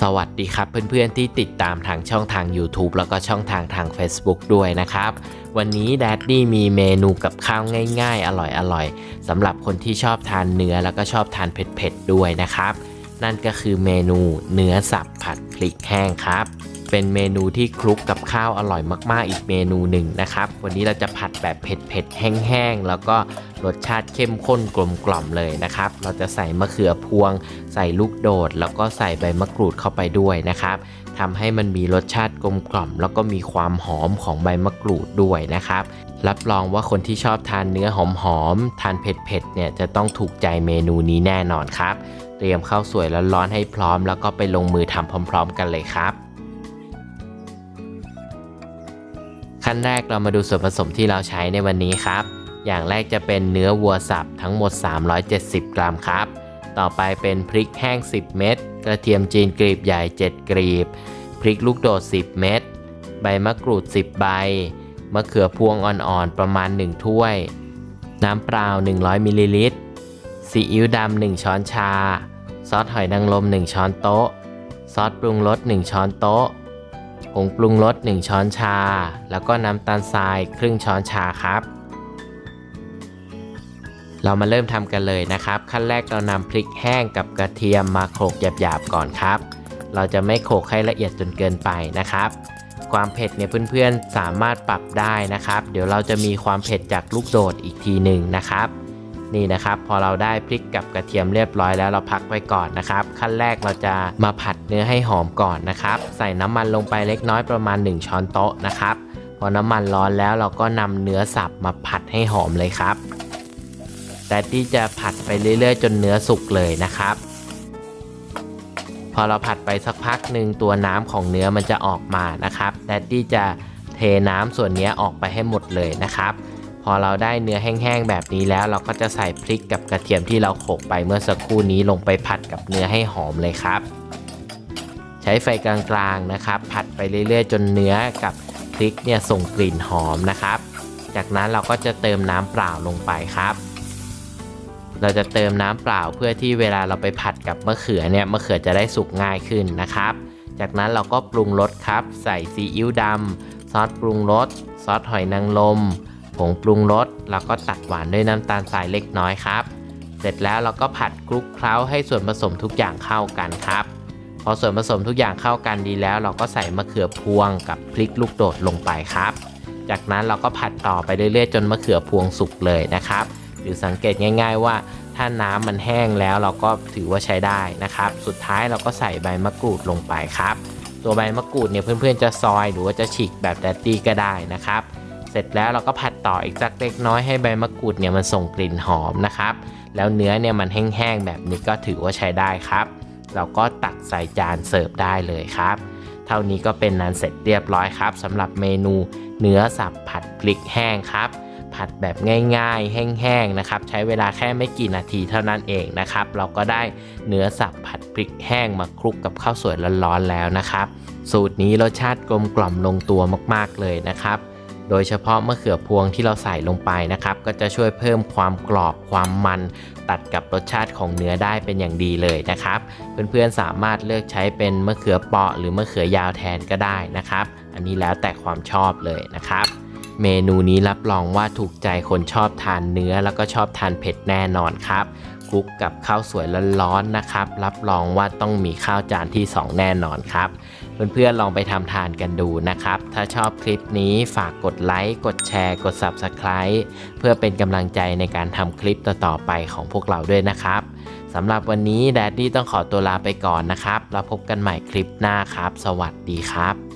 สวัสดีครับเพื่อนๆที่ติดตามทางช่องทาง YouTube แล้วก็ช่องทางทาง Facebook ด้วยนะครับ วันนี้แดดดี้มีเมนูกับข้าวง่ายๆ อร่อยๆสำหรับคนที่ชอบทานเนื้อแล้วก็ชอบทานเผ็ดๆด้วยนะครับ นั่นก็คือเมนูเนื้อสับผัดพริกแห้งครับ เป็นเมนูที่คลุกกับข้าวอร่อยมาก ๆ อีกเมนูหนึ่งนะครับ วันนี้เราจะผัดแบบเผ็ดๆแห้งๆ แล้วก็รสชาติเข้มข้นกลมกล่อมเลยนะครับ เราจะใส่มะเขือพวง ใส่ลูกโดด แล้วก็ใส่ใบมะกรูดเข้าไปด้วยนะครับทำให้มันมีรสชาติกลมกล่อม แล้วก็มีความหอมของใบมะกรูดด้วยนะครับ รับรองว่าคนที่ชอบทานเนื้อหอมๆ ทานเผ็ดๆ เนี่ยจะต้องถูกใจเมนูนี้แน่นอนครับ เตรียมข้าวสวยร้อนๆให้พร้อม แล้วก็ไปลงมือทำพร้อม ๆ กันเลยครับ ขั้นแรกเรามาดูส่วนผสมที่เราใช้ในวันนี้ครับ อย่างแรกจะเป็นเนื้อวัวสับทั้งหมด 370 กรัมครับ ต่อไปเป็นพริกแห้ง 10 เม็ด กระเทียมจีนกรีบใหญ่ 7 กรีบ พริกลูกโดด 10 เม็ด ใบมะกรูด 10 ใบ มะเขือพวงอ่อนๆ ประมาณ 1 ถ้วย น้ำเปล่า 100 มิลลิลิตร ซีอิ๊วดำ 1 ช้อนชา ซอสหอยนางรม 1 ช้อนโต๊ะ ซอสปรุงรส 1 ช้อนโต๊ะ ผงปรุงรส 1 ช้อนชา แล้วก็น้ำตาลทรายครึ่งช้อนชาครับ เรามาเริ่มทำกันเลยนะครับ ขั้นแรกเรานำพริกแห้งกับกระเทียมมาโขลกหยาบๆก่อนครับ เราจะไม่โขลกให้ละเอียดจนเกินไปนะครับความเผ็ดเนี่ยเพื่อนๆสามารถปรับได้นะครับ เดี๋ยวเราจะมีความเผ็ดจากลูกโดดอีกทีหนึ่งนะครับ นี่นะครับพอเราได้พริกกับกระเทียมเรียบร้อยแล้วเราพักไว้ก่อนนะครับ ขั้นแรกเราจะมาผัดเนื้อให้หอมก่อนนะครับ ใส่น้ำมันลงไปเล็กน้อยประมาณ 1 ช้อนโต๊ะนะครับพอน้ำมันร้อนแล้วเราก็นำเนื้อสับมาผัดให้หอมเลยครับ แต่ที่จะผัดไปเรื่อยๆ จนเนื้อสุกเลยนะครับ พอเราผัดไปสักพักหนึ่งตัวน้ำของเนื้อมันจะออกมานะครับแดดดี้จะเทน้ำส่วนนี้ออกไปให้หมดเลยนะครับ พอเราได้เนื้อแห้งๆแบบนี้แล้ว เราก็จะใส่พริกกับกระเทียมที่เราโขกไปเมื่อสักครู่นี้ลงไปผัดกับเนื้อให้หอมเลยครับ ใช้ไฟกลางๆนะครับ ผัดไปเรื่อยๆ จนเนื้อกับพริกเนี่ยส่งกลิ่นหอมนะครับ จากนั้นเราก็จะเติมน้ำเปล่าลงไปครับเราจะเติมน้ำเปล่าเพื่อที่เวลาเราไปผัดกับมะเขือเนี่ยมะเขือจะได้สุกง่ายขึ้นนะครับ จากนั้นเราก็ปรุงรสครับ ใส่ซีอิ๊วดำซอสปรุงรสซอสหอยนางรม ผงปรุงรสแล้วก็ตัดหวานด้วยน้ำตาลทรายเล็กน้อยครับ เสร็จแล้วเราก็ผัดคลุกเคล้าให้ส่วนผสมทุกอย่างเข้ากันครับ พอส่วนผสมทุกอย่างเข้ากันดีแล้ว เราก็ใส่มะเขือพวงกับพริกลูกโดดลงไปครับ จากนั้นเราก็ผัดต่อไปเรื่อยๆจนมะเขือพวงสุกเลยนะครับ หรือสังเกตง่าย ๆว่าถ้าน้ำมันแห้งแล้วเราก็ถือว่าใช้ได้นะครับ สุดท้ายเราก็ใส่ใบมะกรูดลงไปครับ ตัวใบมะกรูดเนี่ยเพื่อนๆจะซอยหรือว่าจะฉีกแบบแดดดี้ก็ได้นะครับ เสร็จแล้วเราก็ผัดต่ออีกสักเล็กน้อยให้ใบมะกรูดเนี่ยมันส่งกลิ่นหอมนะครับ แล้วเนื้อเนี่ยมันแห้งๆแบบนี้ก็ถือว่าใช้ได้ครับ เราก็ตักใส่จานเสิร์ฟได้เลยครับ เท่านี้ก็เป็นนั้นเสร็จเรียบร้อยครับสำหรับเมนูเนื้อสับผัดพริกแห้งครับผัดแบบง่ายๆ แห้งๆ นะครับ ใช้เวลาแค่ไม่กี่นาทีเท่านั้นเองนะครับ เราก็ได้เนื้อสับผัดพริกแห้งมาคลุกกับข้าวสวยร้อนๆแล้วนะครับ สูตรนี้รสชาติกลมกล่อมลงตัวมากๆเลยนะครับ โดยเฉพาะมะเขือพวงที่เราใส่ลงไปนะครับ ก็จะช่วยเพิ่มความกรอบความมันตัดกับรสชาติของเนื้อได้เป็นอย่างดีเลยนะครับ เพื่อนๆสามารถเลือกใช้เป็นมะเขือเปราะหรือมะเขือยาวแทนก็ได้นะครับ อันนี้แล้วแต่ความชอบเลยนะครับเมนูนี้รับรองว่าถูกใจคนชอบทานเนื้อแล้วก็ชอบทานเผ็ดแน่นอนครับ คลุกกับข้าวสวยร้อนๆนะครับ รับรองว่าต้องมีข้าวจานที่ 2 แน่นอนครับ เพื่อนๆลองไปทำทานกันดูนะครับ ถ้าชอบคลิปนี้ฝากกดไลค์ กดแชร์ กด Subscribe เพื่อเป็นกำลังใจในการทำคลิปต่อๆไปของพวกเราด้วยนะครับสำหรับวันนี้แดดดี้ต้องขอตัวลาไปก่อนนะครับ แล้วพบกันใหม่คลิปหน้าครับ สวัสดีครับ